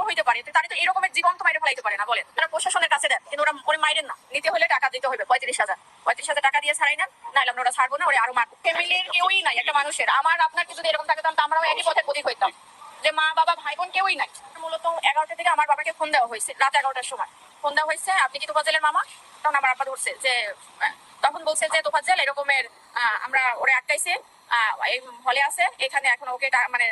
দলীয় হইতে পারে। তো তারা তো এরকমের জীবন তো মাইরে ফেলাইতে পারে না, বলেন। তারা প্রশাসনের কাছে দেন। কিন্তু ওরা ওরে মাইরেন না। নিতে হলে টাকা দিতে হবে, পঁয়ত্রিশ হাজার। পঁয়ত্রিশ হাজার টাকা দিয়ে ছাড়াই না নাহলে আমরা ওরা ছাড়বো না, ওরা আরও মারবো। ফ্যামিলির কেউই নাই, একটা মানুষের। আমার আপনার কি যদি এরকম থাকে, তাহলে তো আমরাও একই পথে প্রতীক হইতাম। যে মা, বাবা ভাই বোন কেউই নাই। মূলত এগারোটা থেকে আমার বাবাকে ফোন দেওয়া হয়েছে, রাত এগারোটার সময়। ফোন দেওয়া হয়েছে, আপনি কি তোফাজেলের মামা? তখন আমার আপা ধরছে যে তখন বলছে যে তোফাজেল এরকমের আমরা ওরা আটকাইছে এই হলে আছে, এখানে এখন ওকে মানে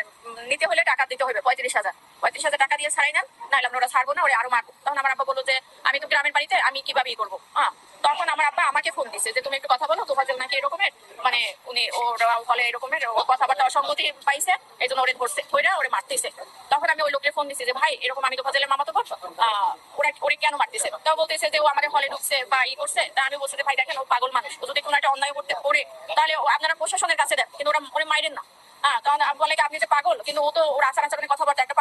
নিতে হলে টাকা দিতে হবে, পঁয়ত্রিশ হাজার। পঁয়ত্রিশ হাজার টাকা দিয়ে ছাড়াই না, নাহলে আমরা ওরা ছাড়বো না, ওরা আরও মারবো। তখন আমার আব্বা বলল যে, আমি তো গ্রামের বাড়িতে, আমি কীভাবে করব? হ্যাঁ তখন আমার আব্বা আমাকে ফোন দিছে যে, তুমি একটু কথা বলো তোফাজেল নাকি এরকমের? মানে উনি, ওর হলে এরকমের, ও কথাবার্তা অসঙ্গতি পাইছে এই জন্য ওরে ধরছে ধরে ওরে মারতেছে। তখন আমি ওই লোককে ফোন দিছি যে, ভাই, এরকম আমি তো ফাজলের মামা তো ওরা, ওরে কেন মারতেছে? তাও বলতেছে যে, ও আমাদের হলে ঢুকছে বা ই করছে। তা আমি বলছি যে, ভাই, দেখেন, ও পাগল মানুষ, ও যদি কোনো একটা অন্যায় করতে করে তাহলে আপনারা প্রশাসনের কাছে দেন, কিন্তু ওরা, ওরে মাইরেন না। হ্যাঁ আমি বলে আপনি যে পাগল একটা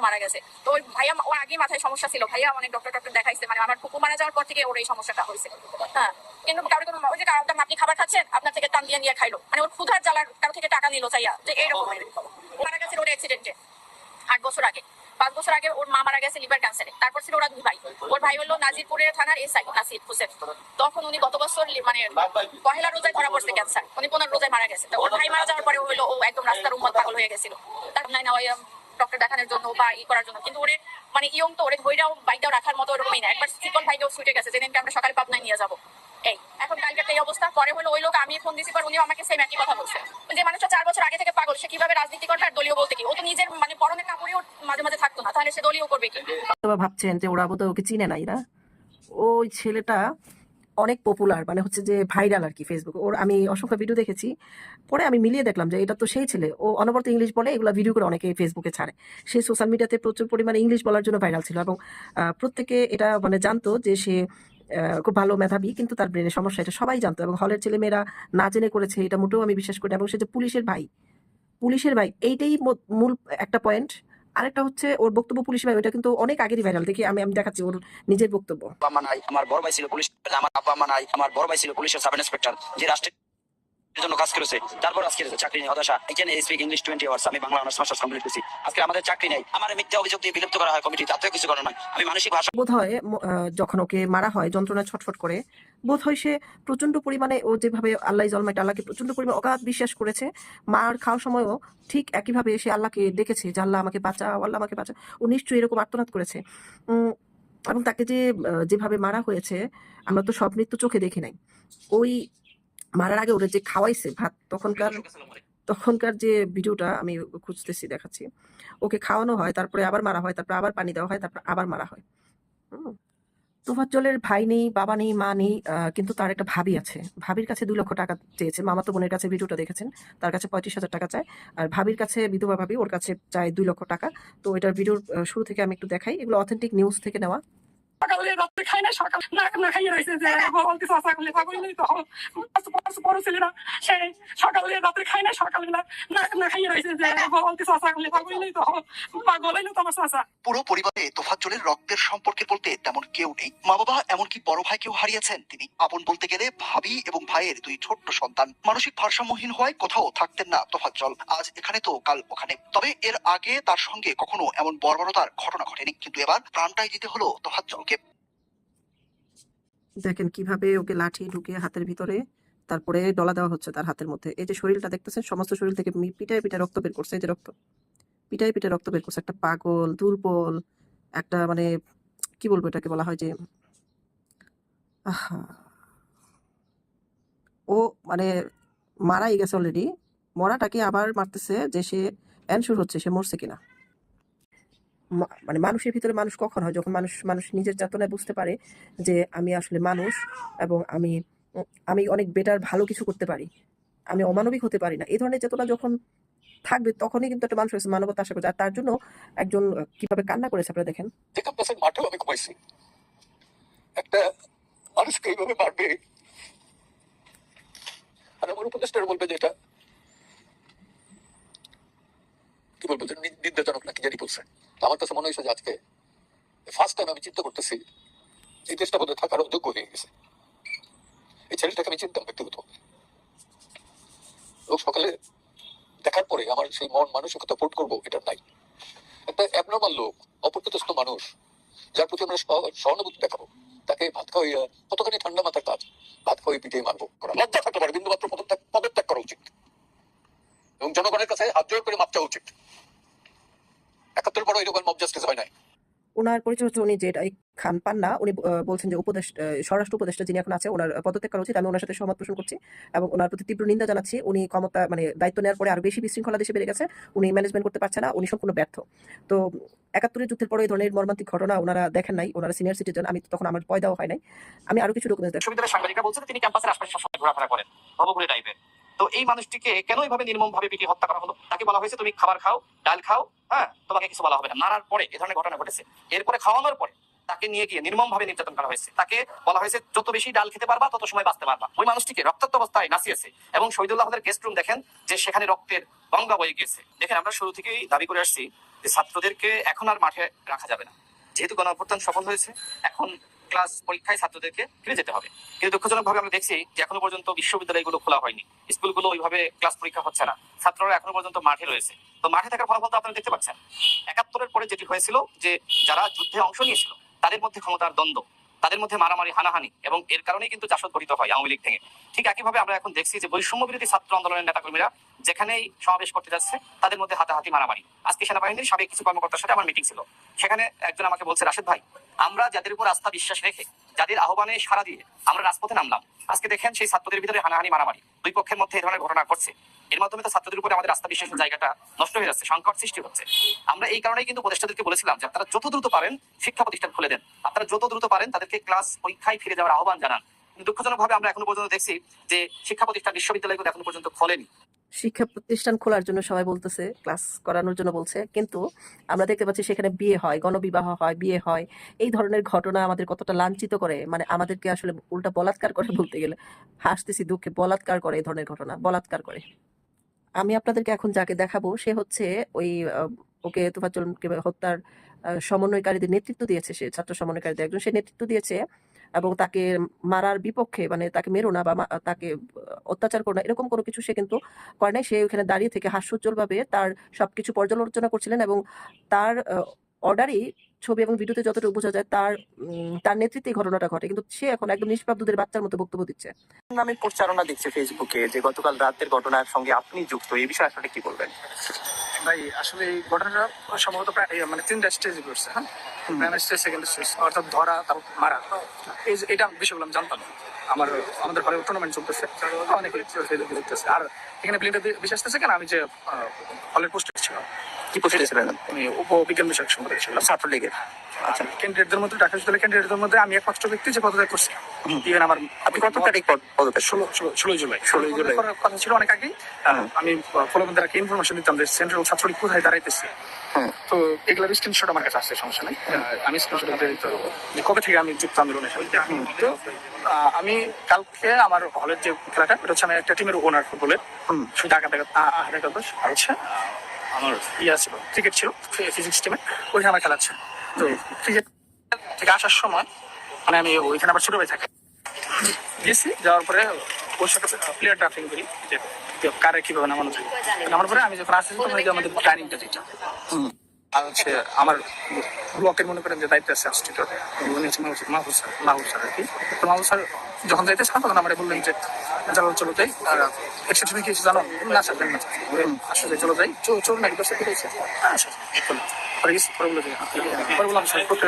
মারা গেছে। ভাইয়া ওর আগে মাথায় সমস্যা ছিল। ভাইয়া অনেক ডক্টর ডক্টর দেখাইছে মানে আমার ফুকু মারা যাওয়ার পর থেকে ওর এই সমস্যাটা হয়েছে। হ্যাঁ কিন্তু আপনি খাবার খাচ্ছেন, আপনার থেকে খাইলো। মানে ওর ক্ষুধার জ্বালার কারও থেকে টাকা নিল চাইয়া, যে এইরকমের ও মারা গেছে ওর অ্যাক্সিডেন্টে আট বছর আগে। পাঁচ বছর আগে ওর মা মারা গেছে লিভার ক্যান্সারে তারপর ছিল ওরা দুই ভাই। ওর ভাই হলো নাজিরপুরের থানার এসআই, নাসির হোসেন। তখন উনি গত বছর মানে পহেলা রোজায় ধরা পড়ছে ক্যান্সার উনি পনেরো রোজায় মারা গেছে। ওর ভাই মারা যাওয়ার পরে হলো ও একদম রাস্তার উম্মত পাগল হয়ে গেছিল। তার ডক্টর দেখানোর জন্য বা ই করার জন্য। কিন্তু ওরে মানে ইয়ং তো, ওরে ধৈরাও বাইকটাও রাখার মতো ওরকমই না। একবার সিকল ভাইকেও ছুটে গেছে। যেদিনকে আমরা সকালে পাবনায় নিয়ে যাব। এই, এখন কালকে এই অবস্থা। পরে হলো ওই লোক, আমি ফোন দিছি পর উনিও আমাকে সেম একই কথা বলছে। যে মানুষটা চার বছর আগে থেকে পাগল, সে কীভাবে রাজনীতি করবে আর দলীয় বলতে কি? ও তো নিজের মানে পরনের কাপড়েও মাঝে মাঝে থাকতো না, তাহলে সে দলীয় করবে কি? অথবা ভাবছেন যে ওরা বোধহয় ওকে চিনে নাই না? ওই ছেলেটা অনেক পপুলার মানে হচ্ছে যে ভাইরাল আর কি ফেসবুকে ওর, আমি অসংখ্য ভিডিও দেখেছি। পরে আমি মিলিয়ে দেখলাম যে এটা তো সেই ছেলে। ও অনবরত ইংলিশ বলে, এগুলো ভিডিও করে অনেকে ফেসবুকে ছাড়ে। সে সোশ্যাল মিডিয়াতে প্রচুর পরিমাণে ইংলিশ বলার জন্য ভাইরাল ছিল এবং প্রত্যেকে এটা মানে জানতো যে সে খুব ভালো মেধাবী, কিন্তু তার ব্রেনের সমস্যা, এটা সবাই জানতো এবং হলের ছেলে মেয়েরা না জেনে করেছে, এটা মোটেও আমি বিশ্বাস করি এবং সে যে পুলিশের ভাই পুলিশের ভাই, এইটাই মো- মূল একটা পয়েন্ট আরেকটা হচ্ছে ওর বক্তব্য পুলিশ ভাই ওটা কিন্তু অনেক আগেরই ভাইরাল দেখি আমি আমি দেখাচ্ছি ওর নিজের বক্তব্য। আমার বড় ভাই ছিল পুলিশ, আমার আব্বা আম্মা নাই আমার বড় ভাই ছিল পুলিশের সাব ইন্সপেক্টর যে রাষ্ট্রের জন্য কাজ করেছে। তারপর আজকে চাকরি নেই হতাশা। এখানে স্পিক ইংলিশ টোয়েন্টি আওয়ার্স আমি বাংলা অনার্স মাস্টার্স কমপ্লিট করছি। আজকে আমাদের চাকরি নেই। আমার মিথ্যা অভিযোগ দিয়ে বিলুপ্ত করা হয় কমিটি তাতেও কিছু করার নয় আমি মানসিক ভাষা বোধ হয় যখন ওকে মারা হয় যন্ত্রণা ছটফট করে বোধ হয় সে প্রচণ্ড পরিমাণে ও যেভাবে আল্লাহ জলমাইট আল্লাহকে প্রচণ্ড পরিমাণে অগাধ বিশ্বাস করেছে, মার খাওয়ার সময়ও ঠিক একইভাবে সে আল্লাহকে ডেকেছে যে আল্লাহ আমাকে বাঁচা আল্লাহ আমাকে বাঁচা ও নিশ্চয়ই এরকম আর্তনাদ করেছে। এবং তাকে যে যেভাবে মারা হয়েছে, আমরা তো সব মৃত্যু চোখে দেখি নাই। ওই মারার আগে ওরা যে খাওয়াইছে ভাত তখনকার তখনকার যে ভিডিওটা আমি খুঁজতেছি দেখাচ্ছি। ওকে খাওয়ানো হয় তারপরে আবার মারা হয় তারপরে আবার পানি দেওয়া হয় তারপর আবার মারা হয়। তোফাজ্জলের ভাই নেই বাবা নেই মা নেই কিন্তু তার একটা ভাবি আছে। ভাবির কাছে দুই লক্ষ টাকা চেয়েছে। মামাতো বোনের কাছে ভিডিওটা দেখেছেন তার কাছে পঁয়ত্রিশ হাজার টাকা চায়। আর ভাবির কাছে বিধবা ভাবি ওর কাছে চায় দুই লক্ষ টাকা। তো এটার ভিডিওর শুরু থেকে আমি একটু দেখাই। এগুলো অথেন্টিক নিউজ থেকে নেওয়া। সকালে রাত্রে খাই না সকাল না না খাইয়ে রয়েছে যে করলে পাগল নেই তো বড় ছেলেরা সে সকালে রাত্রে খাই না সকালে না না খাইয়ে রয়েছে যে করলে পাগল নেই তো পাগল হইল তো আমার চাষা পুরো পরিবারে তোফাজ্জলের রক্তের সম্পর্কে বলতে তেমন কেউ নেই। মা বাবা এমনকি বড় ভাইকেও হারিয়েছেন। তিনি আপন বলতে গেলে ভাবি এবং ভাইয়ের দুই ছোট্ট সন্তান। মানসিক ভারসাম্যহীন হওয়ায় কোথাও থাকতেন না তোফাজ্জল। আজ এখানে তো কাল ওখানে। তবে এর আগে তার সঙ্গে কখনো এমন বর্বরতার ঘটনা ঘটেনি। কিন্তু এবার প্রাণটাই দিতে হলো তোফাজ্জলকে দেখেন কীভাবে ওকে লাঠি ঢুকিয়ে হাতের ভিতরে তারপরে ডলা দেওয়া হচ্ছে তার হাতের মধ্যে। এই যে শরীরটা দেখতেছেন, সমস্ত শরীর থেকে পিটায় পিটায় রক্ত বের করছে, এই যে রক্ত। পিটায় পিটায় রক্ত বের করছে, একটা পাগল, দুর্বল, একটা মানে কি বলব এটাকে বলা হয় যে ও মানে মারাই গেছে অলরেডি মরাটাকে আবার মারতেছে যে সে অ্যানসুর হচ্ছে, সে মরছে কিনা। মানে মানুষের ভিতরে মানুষ কখন হয়? যখন মানুষ মানুষ নিজের যাতনায় বুঝতে পারে যে আমি আসলে মানুষ এবং আমি আমি অনেক বেটার ভালো কিছু করতে পারি। আমি অমানবিক হতে পারি না। এই ধরনের চেতনা যখন থাকবে, তখনই কিন্তু একটা মানুষ হয়েছে মানবতা আশা করছে। আর তার জন্য একজন কীভাবে কান্না করেছে আপনারা দেখেন। মাঠেও আমি ঘুমাইছি। একটা মানুষকে এইভাবে মারবে? আর আমার উপদেষ্টার বলবে যে এটা কি বলব নিন্দাজনক নাকি জানি বলছে। আমার কাছে মনে হয়েছে যে আজকে ফার্স্ট টাইম আমি চিন্তা করতেছি এই দেশটা বোধহয় থাকার অযোগ্য হয়ে গেছে। এই ছেলেটাকে আমি চিনতাম ব্যক্তিগত এবং সকালে দেখার পরে আমার সেই মন মানসিকতা পোর্ট করব, এটা নাই। একটা অ্যাবনর্মাল লোক অপরিচিতস্থ মানুষ, যার প্রতি আমরা সহ- সহানুভূতি দেখাবো। তাকে ভাত খাওয়াইয়া কতখানি ঠান্ডা মাথার কাজ, ভাত খাওয়াই পিটিয়ে মারবো লজ্জা থাকতে পারে বিন্দু মাত্র পদত্যাগ পদত্যাগ করা উচিত। এবং জনগণের কাছে হাত জোর করে মাপ চাওয়া উচিত। একাত্তর পর এরকম মব জাস্টিস হয় নাই। ওনার পরিচয় হচ্ছে উনি যে খান পান্না উনি বলছেন যে উপদেশ স্বরাষ্ট্র উপদেষ্টা যিনি এখন আছে ওনার পদত্যাগ করা উচিত। আমি ওনার সাথে সহমত পোষণ করছি এবং ওনার প্রতি তীব্র নিন্দা জানাচ্ছি। উনি ক্ষমতা মানে দায়িত্ব নেওয়ার পরে আরও বেশি বিশৃঙ্খলা দেশে বেড়ে গেছে। উনি ম্যানেজমেন্ট করতে পারছে না উনি সম্পূর্ণ ব্যর্থ। তো একাত্তরের যুদ্ধের পরে এই ধরনের মর্মান্তিক ঘটনা ওনারা দেখেন নাই ওনারা সিনিয়র সিটিজেন আমি তখন আমার পয়দাও হয় নাই। আমি আরও কিছু ডকুমেন্টস বিশ্ববিদ্যালয়ের সাংবাদিকরা বলছে তিনি ক্যাম্পাসের আশপাশে সবসময় ঘোরাফেরা করেন ভবঘুরে টাইপের তো এই মানুষটিকে কেন এইভাবে নির্মম ভাবে পিটিয়ে হত্যা করা হলো? তাকে বলা হয়েছে, তুমি খাবার খাও, ডাল খাও হ্যাঁ? তোমাকে কিছু বলা হবে না। মারার পরে, এ ধরনের ঘটনা ঘটেছে। এরপরে খাওয়ানোর পরে তাকে নিয়ে গিয়ে নির্মম ভাবে নির্যাতন করা হয়েছে। তাকে বলা হয়েছে, যত বেশি ডাল খেতে পারবা, তত সময় বাঁচতে পারবা। ওই মানুষটিকে রক্তাক্ত অবস্থায় নাচিয়েছে এবং শহীদুল্লাহ আমাদের গেস্ট রুম দেখেন যে সেখানে রক্তের গঙ্গা বয়ে গিয়েছে। দেখেন, আমরা শুরু থেকেই দাবি করে আসছি যে ছাত্রদেরকে এখন আর মাঠে রাখা যাবে না। যেহেতু গণ অভ্যুত্থান সফল হয়েছে, এখন ক্লাস পরীক্ষায় ছাত্রদেরকে ফিরে যেতে হবে। কিন্তু দুঃখজনক ভাবে আমরা দেখছি যে এখনও পর্যন্ত বিশ্ববিদ্যালয়গুলো খোলা হয়নি। স্কুলগুলো ওইভাবে ক্লাস পরীক্ষা হচ্ছে না। ছাত্ররা এখনও পর্যন্ত মাঠে রয়েছে। তো মাঠে থাকার ফলাফল তো আপনারা দেখতে পাচ্ছেন। একাত্তরের পরে যেটি হয়েছিল যে যারা যুদ্ধে অংশ নিয়েছিল, তাদের মধ্যে ক্ষমতার দ্বন্দ্ব, তাদের মধ্যে মারামারি, হানাহানি এবং এর কারণেই কিন্তু জাসদ গঠিত হয় আওয়ামী লীগ থেকে ঠিক একইভাবে আমরা এখন দেখছি যে বৈষম্য বিরোধী ছাত্র আন্দোলনের নেতাকর্মীরা যেখানেই সমাবেশ করতে যাচ্ছে, তাদের মধ্যে হাতাহাতি মারামারি। আজকে সেনাবাহিনীর সাবেক কিছু কর্মকর্তার সাথে আমার মিটিং ছিল। সেখানে একজন আমাকে বলছে, রাশেদ ভাই আমরা যাদের উপর আস্থা বিশ্বাস রেখে, যাদের আহ্বানে সারা দিয়ে আমরা রাজপথে নামলাম। আজকে দেখেন সেই ছাত্রদের ভিতরে হানাহানি মারামারি। দুই পক্ষের মধ্যে এ ধরনের ঘটনা ঘটছে। এর মাধ্যমে তো ছাত্রদের উপরে আমাদের আস্থা বিশ্বাসের জায়গাটা নষ্ট হয়ে যাচ্ছে, সংকট সৃষ্টি হচ্ছে। আমরা এই কারণেই কিন্তু উপদেষ্টাদেরকে বলেছিলাম যে আপনারা যত দ্রুত পারেন শিক্ষা প্রতিষ্ঠান খুলে দেন। আপনারা যত দ্রুত পারেন তাদেরকে ক্লাস পরীক্ষায় ফিরে যাওয়ার আহ্বান জানান। কিন্তু দুঃখজনক ভাবে আমরা এখনও পর্যন্ত দেখছি যে শিক্ষা প্রতিষ্ঠান বিশ্ববিদ্যালয়গুলো এখনও পর্যন্ত খোলেনি। শিক্ষা প্রতিষ্ঠান খোলার জন্য সবাই বলতেছে, ক্লাস করানোর জন্য বলছে। কিন্তু আমরা দেখতে পাচ্ছি সেখানে বিয়ে হয়, গণবিবাহ হয়, বিয়ে হয়। এই ধরনের ঘটনা আমাদের কতটা লাঞ্ছিত করে মানে আমাদেরকে আসলে উল্টা বলাৎকার করে বলতে গেলে। হাসতেছি, দুঃখে বলাৎকার করে এই ধরনের ঘটনা, বলাৎকার করে। আমি আপনাদেরকে এখন যাকে দেখাবো, সে হচ্ছে ওই ওকে তোফাজ্জলকে হত্যার সমন্বয়কারীদের নেতৃত্ব দিয়েছে সে, ছাত্র সমন্বয়কারীদের একজন। সে নেতৃত্ব দিয়েছে এবং তাকে মারার বিপক্ষে মানে তাকে মেরো না বা মা- তাকে অত্যাচার করো না এরকম কোনো কিছু সে কিন্তু করে নাই। সে ওখানে দাঁড়িয়ে থেকে হাস্যোজ্জ্বল ভাবে তার সবকিছু পর্যালোচনা করছিলেন এবং তার অর্ডারই ছবি এবং ভিডিওতে যতটুকু বোঝা যায় তার তার নেতৃত্বে ঘটনাটা ঘটে। কিন্তু সে এখন একদম নিষ্পাপ দুধের বাচ্চার মতো বক্তব্য দিচ্ছে। নামে প্রচারণা দেখছে ফেসবুকে যে গতকাল রাতের ঘটনার সঙ্গে আপনি যুক্ত এই বিষয়ে আসলে কি বলবেন? ভাই আসলে এই ঘটনাটা সম্ভবত প্রায় মানে তিনটা স্টেজে ঘটছে হ্যাঁ? সেকেন্ড স্টেজ অর্থাৎ ধরা তারপর মারা। এই এটা বিষয়গুলো আমি জানতাম। আমার আমাদের ঘরে টুর্নামেন্ট চলতেছে। অনেকে ফেসবুকে দেখতেছে। আর এখানে প্লেনটা বেশি আসতেছে কেন? আমি যে হলের পোস্টে ছিলাম কি পোস্টে ছিলেন আমি উপ বিজ্ঞান বিষয়ক সম্পর্কে ছিলাম ছাত্রলীগের। আচ্ছা। ক্যান্ডিডেটদের মধ্যে ঢাকা বিশ্ববিদ্যালয়ের ক্যান্ডিডেটদের মধ্যে আমি একমাত্র ব্যক্তি যে পদত্যাগ করছি। ইভেন আমার আপনি কত তারিখ পদত্যাগ ষোলো ষোলো ষোলোই জুলাই। 16 জুলাই। করার কথা ছিল অনেক আগেই। আমি ফলোবন্ধারাকে ইনফরমেশন দিতাম যে সেন্ট্রাল ছাত্রলীগ কোথায় দাঁড়াইতেছে। তো এগুলোর স্ক্রিনশট আমার কাছে আসছে সমস্যা নেই। আমি স্ক্রিনশট দিতে কবে থেকে আমি যুক্ত আন্দোলনের সাথে তো আমি কালকে আমার হলের যে খেলাটা এটা হচ্ছে আমি একটা টিমের ওনার ফুটবলের শুধু ঢাকা থেকে একাদশ আর হচ্ছে আমার ইয়া ছিল ক্রিকেট ছিল ফিজিক্স টিমে ওইখানে আমার খেলা আছে। তো ক্রিকেট থেকে আসার সময় মানে আমি ওইখানে আবার ছোট ভাই থাকে। গেছি যাওয়ার পরে ওর সাথে প্লেয়ার ড্রাফটিং করি। যে কারে কীভাবে নামানো যায়। নামানোর পরে আমি যখন আসতেছি তখন আমাদের প্ল্যানিংটা দিচ্ছি আর হচ্ছে আমার ব্লকের মনে করেন যে দায়িত্ব আছে আসছিল উনি হচ্ছে মাহবুব স্যার- আর কি। তো মাহবুব স্যার যখন যাইতেছিলাম তখন আমার বললেন যে চলো চলো যাই। এক্সেপশনে কি হয়েছে জানো না, স্যার না আসলে চলো যাই। চলো হ্যাঁ স্যার চলো পরে গেছি, পরে বলে পরে বললাম, স্যার করতে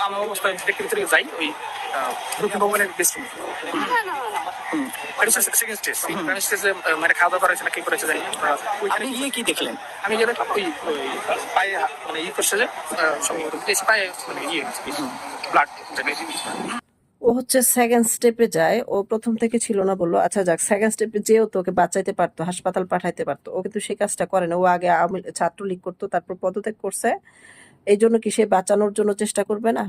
আমার অবস্থায় দেখতে যাই, ওই ভবনের বেস্ট সেকেন্ড স্টেজ প্রাইম স্টেজে মানে খাওয়া দাওয়া করেছে না কি করেছে জানি আপনি গিয়ে কি দেখলেন? আমি ওই ওই পায়ে মানে ই করছে যে সম্ভবত পায়ে মানে ইয়ে ব্লাড ও হচ্ছে সেকেন্ড স্টেপে যায়। ও প্রথম থেকে ছিল না বলল আচ্ছা যাক সেকেন্ড স্টেপে যেও তো ওকে বাঁচাইতে পারতো হাসপাতাল পাঠাইতে পারতো। ও কিন্তু সেই কাজটা করে না। ও আগে আওয়ামী ছাত্রলীগ করতো তারপর পদত্যাগ করছে। এই জন্য কি সে বাঁচানোর জন্য চেষ্টা করবে না?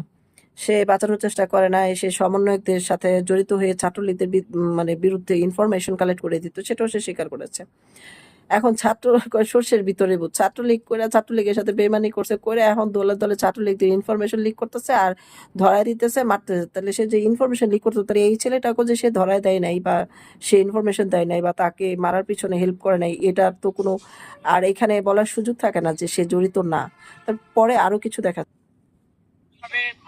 সে বাঁচানোর চেষ্টা করে না সে সমন্বয়কদের সাথে জড়িত হয়ে ছাত্রলীগদের মানে বিরুদ্ধে ইনফরমেশন কালেক্ট করে দিত, সেটাও সে স্বীকার করেছে। এখন ছাত্র সর্ষের ভিতরে ভূত ছাত্রলীগ করে ছাত্রলীগের সাথে বেমানি করছে করে এখন দলে দলে ছাত্রলীগ দিয়ে ইনফরমেশন লিক করতেছে আর ধরায় দিতেছে, মারতেছে। তাহলে সে যে ইনফরমেশন লিক করতো, তাহলে এই ছেলেটাকে যে সে ধরায় দেয় নাই বা সে ইনফরমেশন দেয় নাই বা তাকে মারার পিছনে হেল্প করে নাই, এটার তো কোনো, আর এখানে বলার সুযোগ থাকে না যে সে জড়িত না। তারপরে আরও কিছু দেখা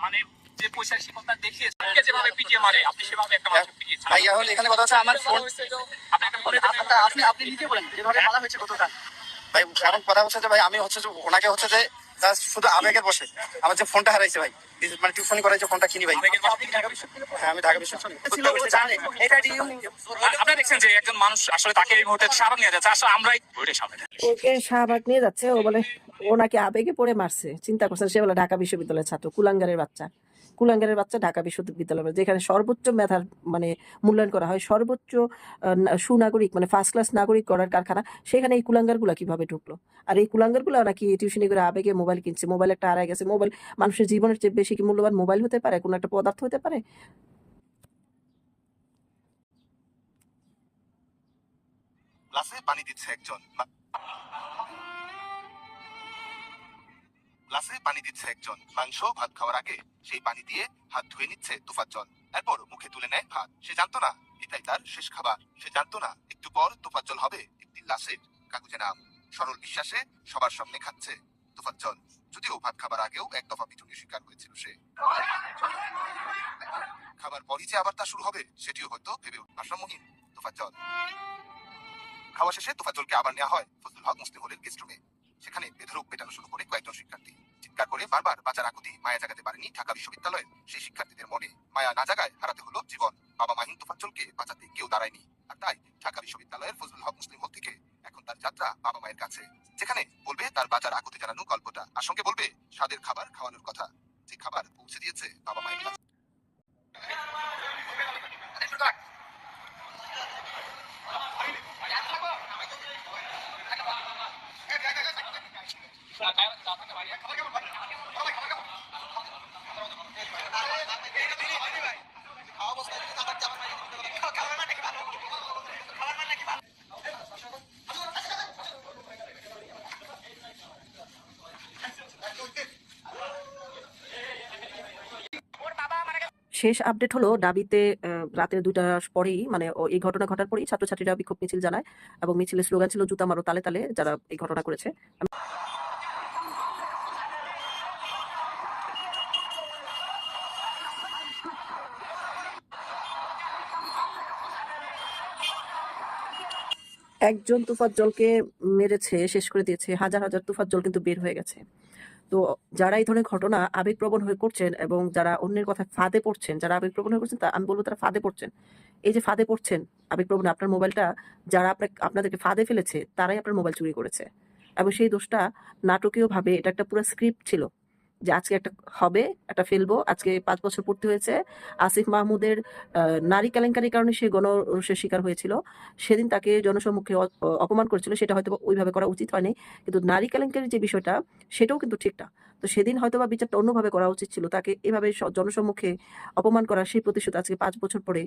মানে যে পয়সার শিকলটা যেভাবে পিটিয়ে মারে আপনি সেভাবে একটা মানুষকে পিটিয়েছেন ভাই এখন এখানে কথা হচ্ছে। আমার ফোন আপনি একটা বলে দেবেন আপনি আপনি নিজে বলেন যেভাবে মারা হয়েছে কতটা? ভাই এখন কথা হচ্ছে যে ভাই আমি হচ্ছে যে ওনাকে হচ্ছে যে শুধু আবেগে বসে। আমার যে ফোনটা হারাইছে ভাই মানে টিউশন করে যে ফোনটা কিনি ভাই। হ্যাঁ আমি ঢাকা বিশ্ববিদ্যালয় এটা দেখছেন যে একজন মানুষ আসলে তাকে এই মুহূর্তে শাহবাগ নিয়ে যাচ্ছে। আসলে আমরাই ওকে শাহবাগ নিয়ে যাচ্ছে ও বলে ও নাকি আবেগে পড়ে মারছে। চিন্তা করছেন সে বলে ঢাকা বিশ্ববিদ্যালয়ের ছাত্র কুলাঙ্গারের বাচ্চা। কুলাঙ্গারের বাচ্চা ঢাকা বিশ্ববিদ্যালয় যেখানে সর্বোচ্চ মেধার মানে মূল্যায়ন করা হয়, সর্বোচ্চ সুনাগরিক মানে ফার্স্ট ক্লাস নাগরিক করার কারখানা, সেখানে এই কুলাঙ্গারগুলা কীভাবে ঢুকলো? আর এই কুলাঙ্গারগুলো নাকি টিউশনি করে আবেগে মোবাইল কিনছে মোবাইল একটা হারায় গেছে মোবাইল মানুষের জীবনের চেয়ে বেশি কি মূল্যবান মোবাইল হতে পারে, কোনো একটা পদার্থ হতে পারে? গ্লাসে পানি দিচ্ছে একজন। গ্লাসে পানি দিচ্ছে একজন। মাংস, ভাত খাওয়ার আগে সেই পানি দিয়ে হাত ধুয়ে নিচ্ছে তুফাজ্জল। এরপর মুখে তুলে নেয় ভাত। সে জানতো না, এটাই তার শেষ খাবার। সে জানতো না, একটু পর তুফাজ্জল হবে একটি লাশের কাগজে নাম। সরল বিশ্বাসে সবার সামনে খাচ্ছে তুফাজ্জল। যদিও ভাত খাবার আগেও এক দফা পিটুনির শিকার হয়েছিল সে। খাবার পরই যে আবার তা শুরু হবে, সেটিও হয়তো ভেবে ভারসাম্যহীন তুফাজ্জল। খাওয়া শেষে তোফাজ্জলকে আবার নেওয়া হয় ফজলুল হক মুসলিম হলের গেস্ট রুমে সেখানে মায়া জাগাতে পারেনি ঢাকা বিশ্ববিদ্যালয়ের সেই শিক্ষার্থীদের মনে মায়া না জাগায় হারাতে হলো জীবন। বাবা মাহিন তোফাজ্জলকে বাঁচাতে কেউ দাঁড়ায়নি। আর তাই ঢাকা বিশ্ববিদ্যালয়ের ফজলুল হক মুসলিম হল থেকে এখন তার যাত্রা বাবা মায়ের কাছে। যেখানে বলবে, তার বাজার আগতে জানানো গল্পটা। আর সঙ্গে বলবে, স্বাদের খাবার খাওয়ানোর কথা যে খাবার পৌঁছে দিয়েছে বাবা মায়ের কাছে ওর বাবা মারা গেছে শেষ আপডেট হলো ডাবিতে রাতের দুইটার পরেই মানে এই ঘটনা ঘটার পরেই ছাত্রছাত্রীরা বিক্ষোভ মিছিল জানায় এবং মিছিলের স্লোগান ছিল, জুতা মারো তালে তালে যারা এই ঘটনা করেছে। একজন তুফাজ্জলকে মেরেছে, শেষ করে দিয়েছে, হাজার হাজার তুফাজ্জল কিন্তু বের হয়ে গেছে। তো যারা এই ধরনের ঘটনা আবেগপ্রবণ হয়ে করছেন এবং যারা অন্যের কথা ফাঁদে পড়ছেন, যারা আবেগপ্রবণ হয়ে করছেন তা আমি বলব তারা ফাঁদে পড়ছেন। এই যে ফাঁদে পড়ছেন আবেগপ্রবণ আপনার মোবাইলটা, যারা আপনার আপনাদেরকে ফাঁদে ফেলেছে, তারাই আপনার মোবাইল চুরি করেছে। এবং সেই দোষটা নাটকীয়ভাবে এটা একটা পুরো স্ক্রিপ্ট ছিল। যে আজকে একটা হবে, একটা ফেলব, আজকে পাঁচ বছর পূর্তি হয়েছে। আসিফ মাহমুদের নারী কেলেঙ্কারির কারণে সে গণরোষের শিকার হয়েছিল। সেদিন তাকে জনসম্মুখে অপমান করেছিল, সেটা হয়তো ওইভাবে করা উচিত হয়নি। কিন্তু নারী কেলেঙ্কারির যে বিষয়টা, সেটাও কিন্তু ঠিক না। তো সেদিন হয়তো বা বিচারটা অন্যভাবে করা উচিত ছিল। তাকে এভাবে জনসম্মুখে অপমান করা সেই প্রতিশোধ আজকে পাঁচ বছর পরে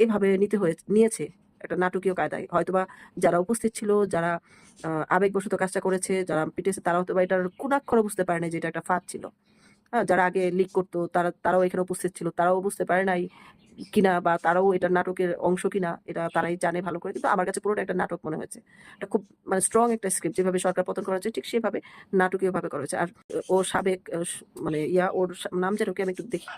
এভাবে নিতে হয়ে, নিয়েছে। একটা নাটকীয় কায়দায়। হয়তোবা যারা উপস্থিত ছিল, যারা আবেগবশত কাজটা করেছে, যারা পিটেছে তারা হয়তো বা এটার কুনাক্ষরে বুঝতে পারে না যে এটা একটা ফাঁদ ছিল। হ্যাঁ যারা আগে লিক করতো, তারা, তারাও এখানে উপস্থিত ছিল, তারাও বুঝতে পারে নাই কিনা বা তারাও এটা নাটকের অংশ কিনা, এটা তারাই জানে ভালো করে। কিন্তু আমার কাছে পুরোটা একটা নাটক মনে হয়েছে। এটা খুব মানে স্ট্রং একটা স্ক্রিপ্ট যেভাবে সরকার পতন করা হয়েছে ঠিক সেভাবে নাটকীয় ভাবে করা হয়েছে আর ও সাবেক মানে ইয়া, ওর নাম যেন কি আমি একটু দেখি।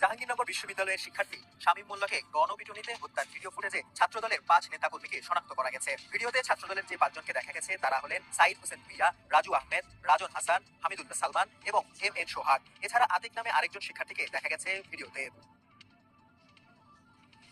জাহাঙ্গীরনগর বিশ্ববিদ্যালয়ের শিক্ষার্থী শামীম মোল্লাকে গণপিটুনিতে হত্যার ভিডিও ফুটেজে ছাত্রদলের পাঁচ নেতা কর্মীকে শনাক্ত করা গেছে। ভিডিওতে ছাত্রদলের যে পাঁচজনকে দেখা গেছে, তারা হলেন সাইদ হোসেন ভিয়া রাজু আহমেদ, রাজন হাসান, হামিদুল্লাহ সালমান এবং এম এন সোহাগ। এছাড়া আতিক নামে আরেকজন শিক্ষার্থীকে দেখা গেছে ভিডিওতে।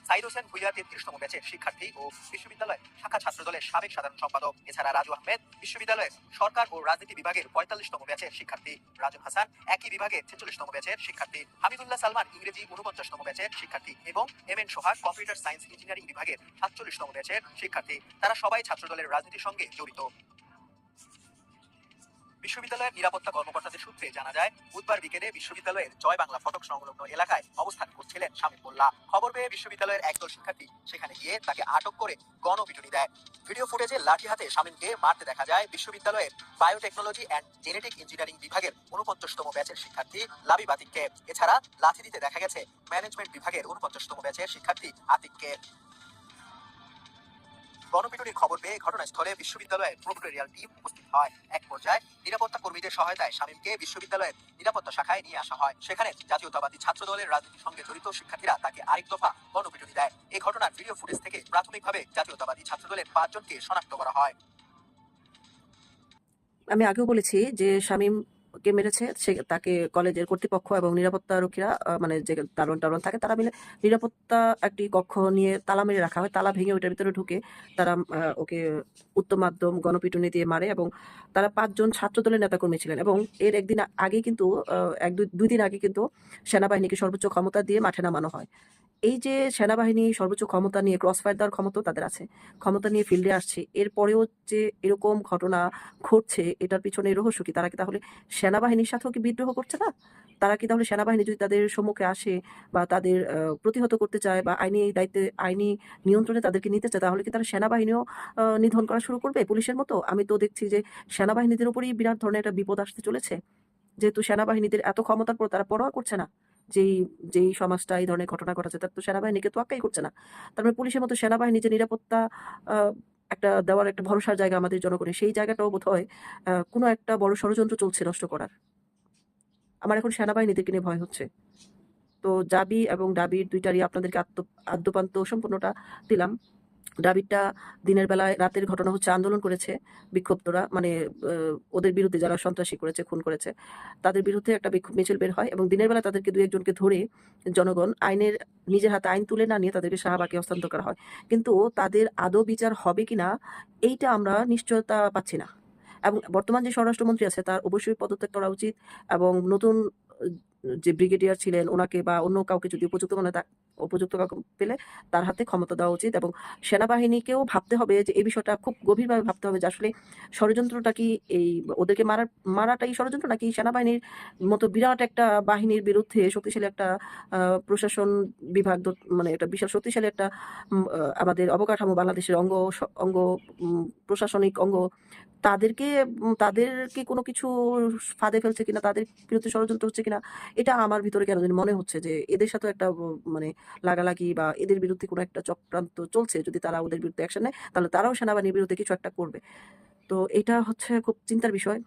সাইদ হোসেন ভুইয়া তেত্রিশতম ব্যাচের শিক্ষার্থী ও বিশ্ববিদ্যালয় শাখা ছাত্রদলের সাবেক সাধারণ সম্পাদক, এছাড়া রাজু আহমেদ বিশ্ববিদ্যালয়ের সরকার ও রাজনীতি বিভাগের পঁয়তাল্লিশতম ব্যাচের শিক্ষার্থী রাজন হাসান একই বিভাগের ছেচল্লিশতম ব্যাচের শিক্ষার্থী, হামিদুল্লাহ সালমান ইংরেজি উনপঞ্চাশতম ব্যাচের শিক্ষার্থী এবং M N Sohag computer science engineering বিভাগের সাতচল্লিশতম ব্যাচের শিক্ষার্থী। তারা সবাই ছাত্রদলের রাজনীতির সঙ্গে জড়িত। বিশ্ববিদ্যালয়ের নিরাপত্তা কর্মকর্তাদের সূত্রে জানা যায়, বুধবার বিকেলে বিশ্ববিদ্যালয়ের জয় বাংলা ফটক সংলগ্ন এলাকায় অবস্থান করছিলেন শামীম মোল্লা। খবর পেয়ে বিশ্ববিদ্যালয়ের একদল শিক্ষার্থী সেখানে গিয়ে তাকে আটক করে গণপিটুনি দেয়। ভিডিও ফুটেজে লাঠি হাতে শামীমকে মারতে দেখা যায় বিশ্ববিদ্যালয়ের বায়োটেকনোলজি অ্যান্ড জেনেটিক ইঞ্জিনিয়ারিং বিভাগের উনপঞ্চাশতম ব্যাচের শিক্ষার্থী লাবি বাতিককে। এছাড়া লাঠি দিতে দেখা গেছে ম্যানেজমেন্ট বিভাগের উনপঞ্চাশতম ব্যাচের শিক্ষার্থী আতিককে। গণপিটুনির খবর পেয়ে ঘটনাস্থলে বিশ্ববিদ্যালয়ের প্রক্টোরিয়াল টিম উপস্থিত হয়। এক পর্যায়ে নিরাপত্তা কর্মীদের সহায়তায় শামীমকে বিশ্ববিদ্যালয়ের নিরাপত্তা শাখায় নিয়ে আসা হয়। সেখানে জাতীয়তাবাদী ছাত্র দলের রাজনীতির সঙ্গে জড়িত শিক্ষার্থীরা তাকে আরেক দফা গণপিটুনি দেয়। এই ঘটনার ভিডিও ফুটেজ থেকে প্রাথমিকভাবে জাতীয়তাবাদী ছাত্র দলের পাঁচজনকে শনাক্ত করা হয়। আমি আগেও বলেছি যে শামীমকে মেরেছে, সে তাকে কলেজের কর্তৃপক্ষ এবং নিরাপত্তা রক্ষীরা মানে যে দারোয়ান টারোয়ান থাকে, তারা মিলে নিরাপত্তা একটি কক্ষ নিয়ে তালা মেরে রাখা হয়। তালা ভেঙে ওইটার ভিতরে ঢুকে তারা ওকে উত্তম মাধ্যম গণপিটুনি দিয়ে মারে এবং তারা পাঁচজন ছাত্র ছাত্রদলের নেতাকর্মী ছিলেন এবং এর একদিন আগে কিন্তু এক দুই দিন আগে কিন্তু সেনাবাহিনীকে সর্বোচ্চ ক্ষমতা দিয়ে মাঠে নামানো হয়। এই যে সেনাবাহিনী সর্বোচ্চ ক্ষমতা নিয়ে ক্রস ফায়ার দেওয়ার ক্ষমতা তাদের আছে। ক্ষমতা নিয়ে ফিল্ডে আসছে। এরপরেও যে এরকম ঘটনা ঘটছে, এটার পিছনে রহস্য কি? তারা কি তাহলে সেনাবাহিনীর সাথেও কি বিদ্রোহ করছে না? তারা কি তাহলে সেনাবাহিনী যদি তাদের সম্মুখে আসে বা তাদের প্রতিহত করতে চায় বা আইনি দায়িত্বে, আইনি নিয়ন্ত্রণে তাদেরকে নিতে চায়, তাহলে কি তারা সেনাবাহিনীও নিধন করা শুরু করবে পুলিশের মতো? আমি তো দেখছি যে সেনাবাহিনীদের উপরই বিরাট ধরনের একটা বিপদ আসতে চলেছে। যেহেতু সেনাবাহিনীদের এত ক্ষমতার পর তারা পরোয়া করছে না। যেই যেই সমাজটা এই ধরনের ঘটনা ঘটাচ্ছে তার তো সেনাবাহিনীকে তো আকাই করছে না। তার মানে পুলিশের মতো সেনাবাহিনী যে নিরাপত্তা একটা দেওয়ার একটা ভরসার জায়গা আমাদের জনগণের, সেই জায়গাটাও বোধ হয় কোনো একটা বড় ষড়যন্ত্র চলছে নষ্ট করার। আমার এখন সেনাবাহিনীদেরকে নিয়ে ভয় হচ্ছে। তো জাবি এবং ডাবির দুইটারই আপনাদেরকে আত্ম, আদ্যপান্ত সম্পূর্ণটা দিলাম। ডাবিরটা দিনের বেলায় রাতের ঘটনা হচ্ছে আন্দোলন করেছে বিক্ষুব্ধরা মানে ওদের বিরুদ্ধে যারা সন্ত্রাসী করেছে, খুন করেছে, তাদের বিরুদ্ধে একটা বিক্ষোভ মিছিল বের হয় এবং দিনের বেলা তাদেরকে দু একজনকে ধরে জনগণ আইনের, নিজের হাতে আইন তুলে না নিয়ে তাদেরকে শাহবাগে হস্তান্তর করা হয়। কিন্তু তাদের আদৌ বিচার হবে কিনা, এইটা আমরা নিশ্চয়তা পাচ্ছি না। এবং বর্তমান যে স্বরাষ্ট্রমন্ত্রী আছে, তার অবশ্যই পদত্যাগ করা উচিত এবং নতুন যে ব্রিগেডিয়ার ছিলেন ওনাকে বা অন্য কাউকে যদি উপযুক্ত মনে উপযুক্ত পেলে তার হাতে ক্ষমতা দেওয়া উচিত এবং সেনাবাহিনীকেও ভাবতে হবে যে, এই বিষয়টা খুব গভীরভাবে ভাবতে হবে যে, আসলে ষড়যন্ত্রটা কি এই ওদেরকে মারার মারাটাই ষড়যন্ত্র নাকি সেনাবাহিনীর মতো বিরাট একটা বাহিনীর বিরুদ্ধে শক্তিশালী একটা প্রশাসন বিভাগ মানে একটা বিশাল শক্তিশালী একটা আমাদের অবকাঠামো, বাংলাদেশের অঙ্গ অঙ্গ প্রশাসনিক অঙ্গ তাদেরকে তাদেরকে কোনো কিছু ফাঁদে ফেলছে কিনা, তাদের বিরুদ্ধে ষড়যন্ত্র হচ্ছে কিনা, এটা আমার ভিতরে কেন মনে হচ্ছে যে এদের সাথে একটা মানে লাগালাগি বা এদের বিরুদ্ধে কোনো একটা চক্রান্ত চলছে, যদি তারা ওদের বিরুদ্ধে অ্যাকশন নেয়, তাহলে তারাও সেনাবাহিনীর বিরুদ্ধে কিছু একটা করবে। তো এটা হচ্ছে খুব চিন্তার বিষয়।